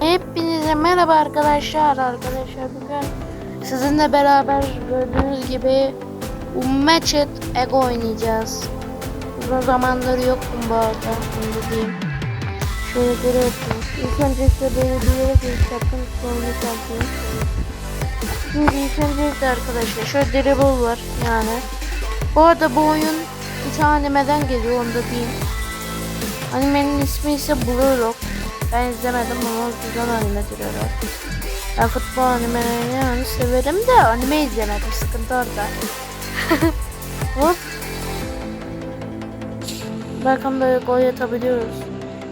Hepinize merhaba arkadaşlar. Arkadaşlar bugün sizinle beraber gördüğünüz gibi Matchet Ego oynayacağız. Uzun zamandır yoktum bu arada. Da diyeyim. Şöyle görüyorsunuz. İlk öncelikle böyle bir yere giriş yaptım. Sonra yaptım. Şimdi ilk öncelikle arkadaşlar şöyle dribble var yani. Bu arada bu oyun bir tane animeden geliyor onu da diyeyim. Animenin ismi ise Blue Rock. Ben izlemedim ama güzel animedir herhalde. Ben futbol animelerini severim de anime izlemedim. Sıkıntı orada. Hop. Bakın böyle gol atabiliyoruz.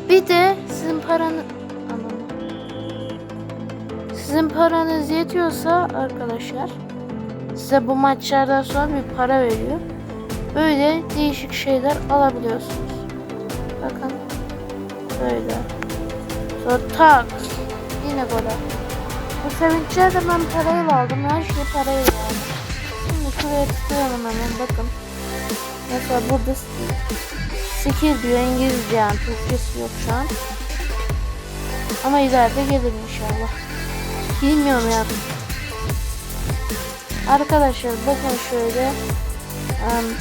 Bir de sizin paranız... Sizin paranız yetiyorsa arkadaşlar size bu maçlardan sonra bir para veriyor. Böyle değişik şeyler alabiliyorsunuz. Bakın. Böyle. Tak. Yine gol Bu sevinçler de ben parayla aldım. Her şeyi parayla aldım. Şimdi şuraya tıklayalım hemen bakın. Mesela burada skill diyor İngilizce yani Türkçesi yok şu an. Ama ileride gelir inşallah. Bilmiyorum ya. Arkadaşlar bakın şöyle. Um,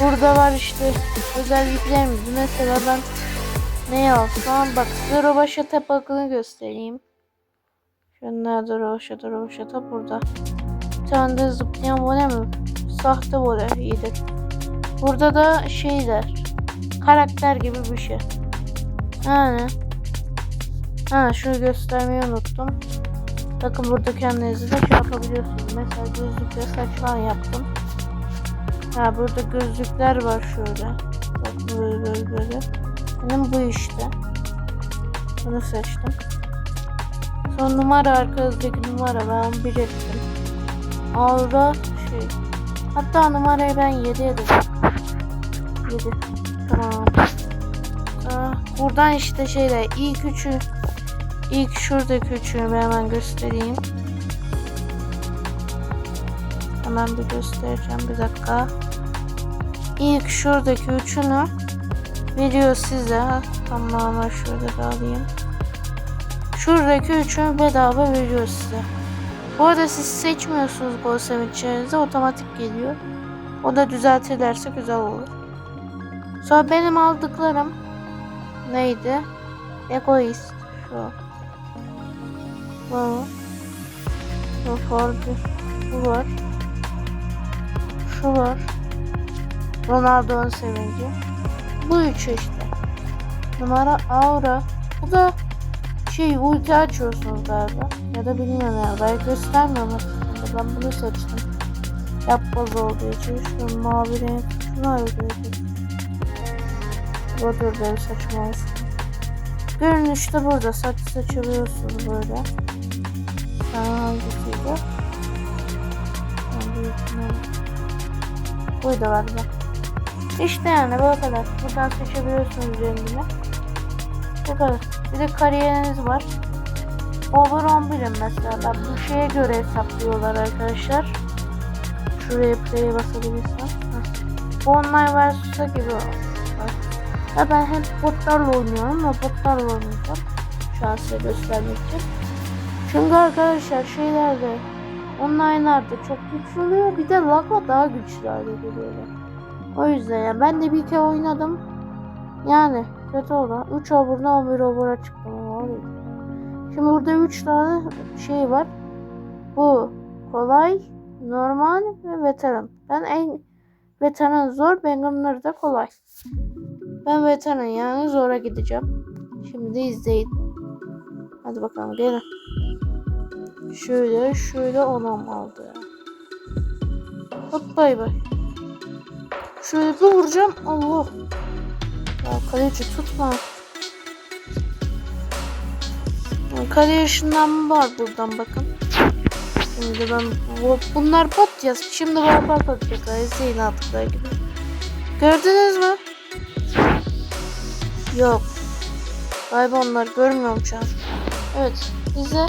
burada var işte özelliklerimiz. Mesela ben ne alsam bak size robaşa tapakını göstereyim. Şu nerede robaşa robaşa tap burada. Bir tane de zıplayan vole mi? Sahte vole iyidir. Burada da şeyler. Karakter gibi bir şey. Yani. Ha şunu göstermeyi unuttum. Bakın burada kendinizi de şey yapabiliyorsunuz. Mesela gözlükle saç falan yaptım. Ha burada gözlükler var şöyle. Bak böyle böyle böyle. Benim bu işte. Bunu seçtim. Son numara arkanızdaki numara ben bir ettim. Aura şey. Hatta numarayı ben 7 yedim. 7. Tamam. Aa, buradan işte şeyler ilk üçü ilk şuradaki üçünü hemen göstereyim. Hemen bir göstereceğim bir dakika. İlk şuradaki üçünü veriyor size. Tamam şurada da alayım. Şuradaki üçünü bedava veriyor size. Bu arada siz seçmiyorsunuz gol sevinçlerinizi otomatik geliyor. O da düzeltirlerse güzel olur. Sonra benim aldıklarım neydi? Egoist şu. Bu. Bu Ford. Bu var. Şu var. Ronaldo'nun sevinci. Bu üçü işte. Numara Aura. Bu da şey ulti açıyorsunuz galiba. Ya da bilmiyorum ya. Belki göstermiyor ama ben bunu seçtim. Yapboz olduğu için şu mavi renk şunu öldürdüm. Bu da saçma olsun. Görünüşte burada saç saçılıyorsunuz böyle. Tamam hangisiydi? Buydu galiba. İşte yani bu kadar. Buradan seçebiliyorsunuz rengini. Bu kadar. Bir de kariyeriniz var. Over 11'im mesela. Bu şeye göre hesaplıyorlar arkadaşlar. Şuraya play'e basabilirsem. Online versus'a gibi var. Ya ben hep botlarla oynuyorum ama botlarla oynayacağım. Şu an size göstermek için. Çünkü arkadaşlar şeylerde online'larda çok güçlü oluyor. Bir de lagla daha güçlü hale geliyorlar. O yüzden ya ben de bir kere oynadım. Yani kötü oldu. 3 over'dan 11 over'a çıktım. Şimdi burada 3 tane şey var. Bu kolay, normal ve veteran. Ben en veteran zor, beginner da kolay. Ben veteran yani zora gideceğim. Şimdi izleyin. Hadi bakalım gelin. Şöyle şöyle onam aldı. Hop bay bay. Şöyle bir vuracağım. Allah. Ya kaleci tutma. Kale ışınlanma var buradan bakın. Şimdi ben bu- bunlar yaz. Şimdi bana bot atacaklar. İzleyin attıkları gibi. Gördünüz mü? Yok. Galiba onlar görmüyorum şu an. Evet. Bize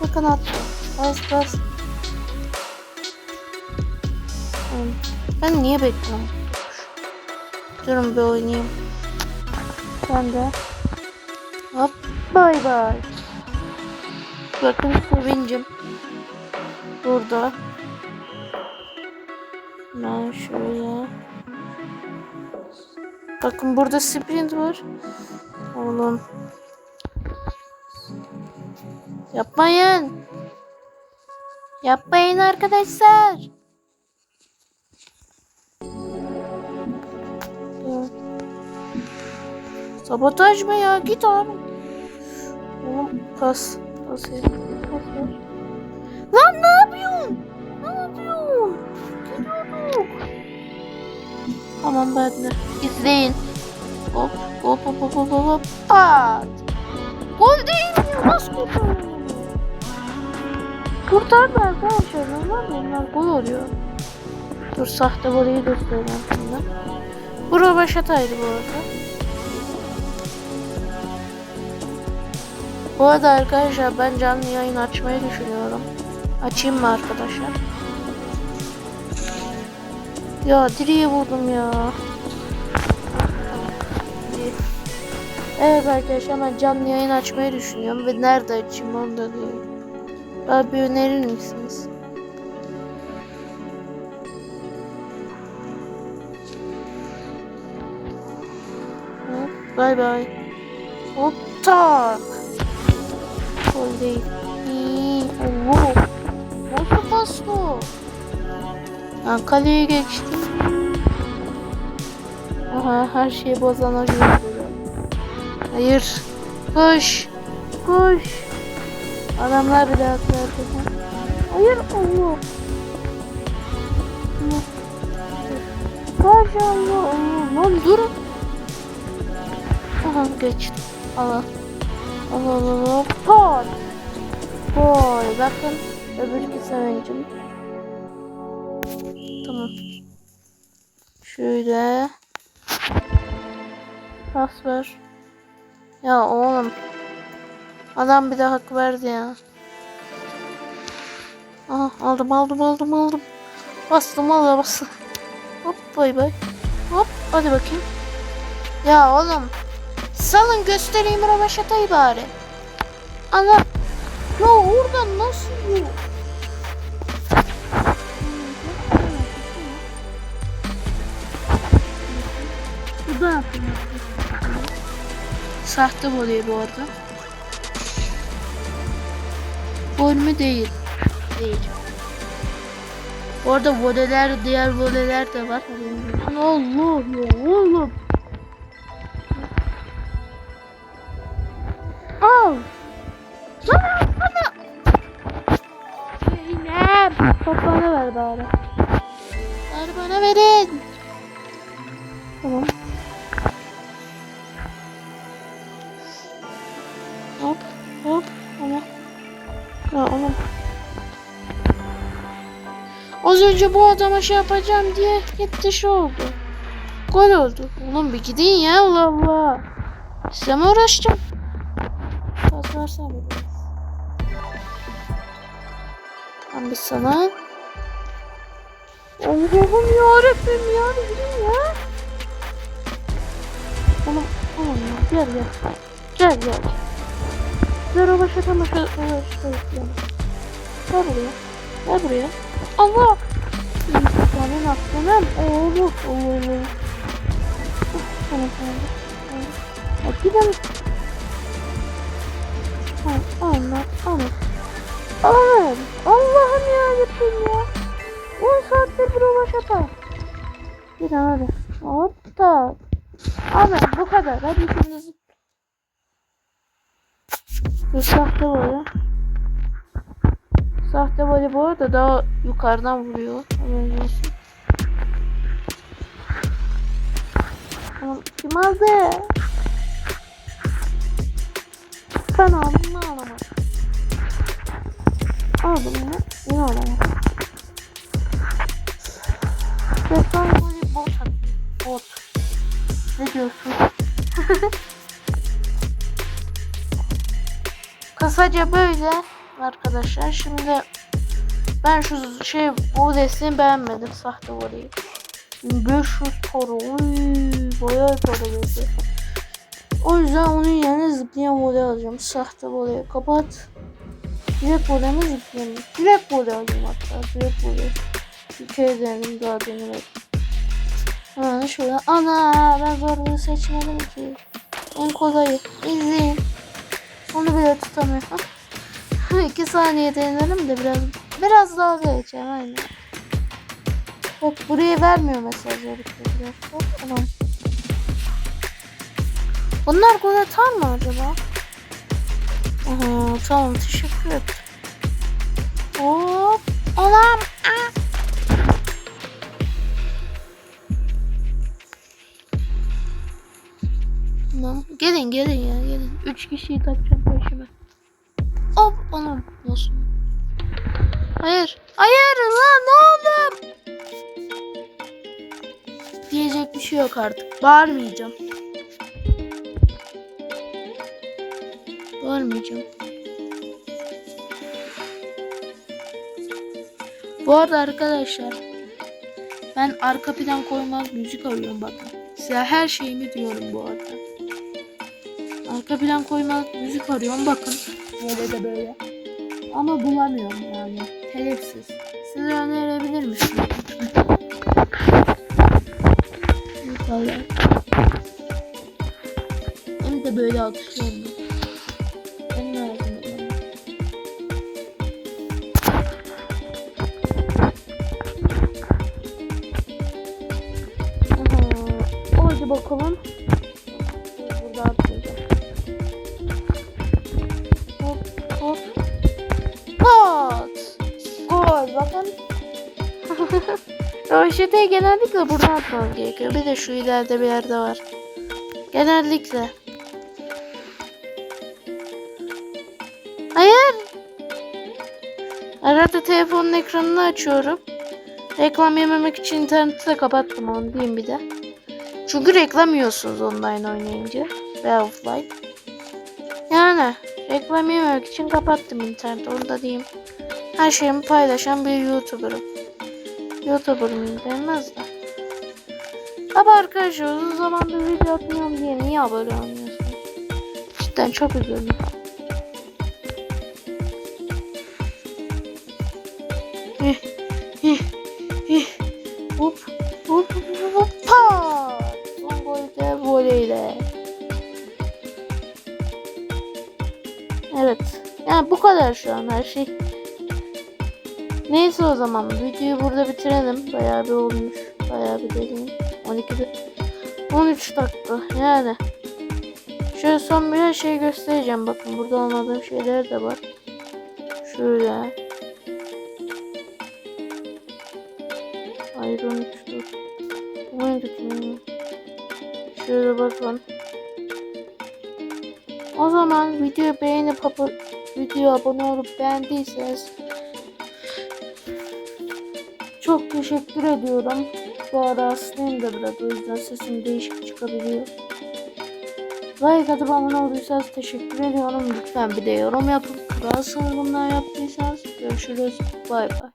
bakın attı. Bas bas. Hmm, Ben niye bekliyorum? Durun bir oynayayım. Ben de Hop bay bay. Bakın sevincim. Burada. Ben şöyle. Bakın burada sprint var. Oğlum. Yapmayın. Yapmayın arkadaşlar. Sabotaj mı ya? Git abi. Oğlum pas. Pas ver. Lan ne yapıyorsun? Ne yapıyorsun? Gidiyorduk. Tamam ben de. İzleyin. Hop hop hop hop hop hop. Pat. Gol değil mi? Nasıl kurtardı? Kurtardı arkadaşlar. Normal onlar gol oluyor. Dur sahte voleyi göstereyim şimdi. Bu Robaşata'ydı bu arada. Bu arada arkadaşlar ben canlı yayın açmayı düşünüyorum. Açayım mı arkadaşlar? Ya direğe vurdum ya. Evet arkadaşlar ben canlı yayın açmayı düşünüyorum ve nerede açayım onu da diyorum. Bana bir önerir misiniz? Bay bay. Hop tak. Değil. İyi. Oo. Nasıl pas bu? Ben kaleye geçtim. Aha her şeyi bozana göre. Hayır. Koş. Koş. Adamlar bir daha atlar. Hayır Allah. Koş Allah. Allah. Lan durun. Aha geçtim. Allah. Pat. Gol. Bakın. Öbürkü sevincim. Tamam. Şöyle. Pas ver. Ya oğlum. Adam bir de hak verdi ya. Aha aldım aldım aldım aldım. Bastım valla bastım. Hop bay bay. Hop hadi bakayım. Ya oğlum. Salın göstereyim Ravaşata'yı bari. Ana. Ya oradan nasıl bu? Bu da. Sahte voley bu arada. Gol mü değil? Değil. Bu arada voleler, diğer voleler de var. Allah ya oğlum. Top bana ver bari. Ver bana verin. Tamam. Hop hop ama ya oğlum Az önce bu adama şey yapacağım diye gitti şey oldu. Gol oldu. Oğlum bir gidin ya Allah Allah. Size mi uğraşacağım? Pas versene Ben bir sana. Allah'ım yarabbim ya gidin ya. Oğlum oğlum ya gel gel. Gel gel. Zero başa tam başa Gel buraya. Gel buraya. Allah. Senin aslanım. Oğlum. Oğlum. Sana sana. Ya gidelim. Bir ulaşata. Bir hadi. Hop da. Abi bu kadar. Hadi şimdi bu sahte böyle. Sahte böyle bu arada daha yukarıdan vuruyor. Haberiniz olsun. Tamam. Kim aldı? Ben aldım mı alamadım. Aldım mı? Yine alamadım. Son golü bot. Bot. Ne diyorsun? Kısaca böyle arkadaşlar. Şimdi ben şu şey bu desteği beğenmedim sahte voleyi. 500 para. Oy, bayağı para verdi. O yüzden onun yerine zıplayan voley alacağım. Sahte voley. Kapat. Direkt voley mi zıplayan mı? Direkt voley alayım hatta. Direkt voley. Kere denedim daha denemedim. Ha şöyle. Ana ben zorluğu seçmedim ki. En kolayı. İzleyin. Onu bile tutamıyorum. İki saniye denerim de biraz biraz daha geçeceğim aynen. Bak buraya vermiyor mesela zorlukta biraz. Hop tamam. Bunlar gol atar mı acaba? Aha, tamam teşekkür ederim. Hop. Anam. Ah. Gelin gelin ya gelin. Üç kişiyi takacağım peşime. Hop anam. Nasıl? Hayır. Hayır lan oldu? Diyecek bir şey yok artık. Bağırmayacağım. Bağırmayacağım. Bu arada arkadaşlar ben arka plan koymaz müzik arıyorum bakın. Size her şeyimi diyorum bu arada. Arka plan koymaz müzik arıyorum bakın. Böyle de böyle. Ama bulamıyorum yani. Telifsiz. Size önerebilir misiniz? Vallahi. Hem de böyle alkışlıyorum. Bakalım. Roşeteyi genellikle buradan atmam gerekiyor. Bir de şu ileride bir yerde var. Genellikle. Hayır. Arada telefonun ekranını açıyorum. Reklam yememek için interneti de kapattım onu diyeyim bir de. Çünkü reklam yiyorsunuz online oynayınca ve offline. Yani reklam yememek için kapattım interneti onu da diyeyim. Her şeyimi paylaşan bir YouTuber'ım. YouTuber mıyım denmez de. Ama arkadaşlar uzun zamandır video atmıyorum diye niye abone olmuyorsunuz? Cidden çok üzüldüm. Hih, hih, hih. Hop, hop, hop, hop! Son golü de voleyle. Evet. Yani bu kadar şu an her şey. Neyse o zaman videoyu burada bitirelim. Bayağı bir olmuş. Bayağı bir dediğim. 12'de 13 dakika yani. Şöyle son bir şey göstereceğim. Bakın burada anladığım şeyler de var. Şöyle. Hayır 13 dur. Bu muydu ki? Şöyle bakın. O zaman videoyu beğenip video abone olup beğendiyseniz çok teşekkür ediyorum. Bu ara hastayım da biraz o yüzden sesim değişik çıkabiliyor. Like atıp abone olduysanız teşekkür ediyorum. Lütfen bir de yorum yapıp kral sınırımdan yaptıysanız görüşürüz. Bay bay.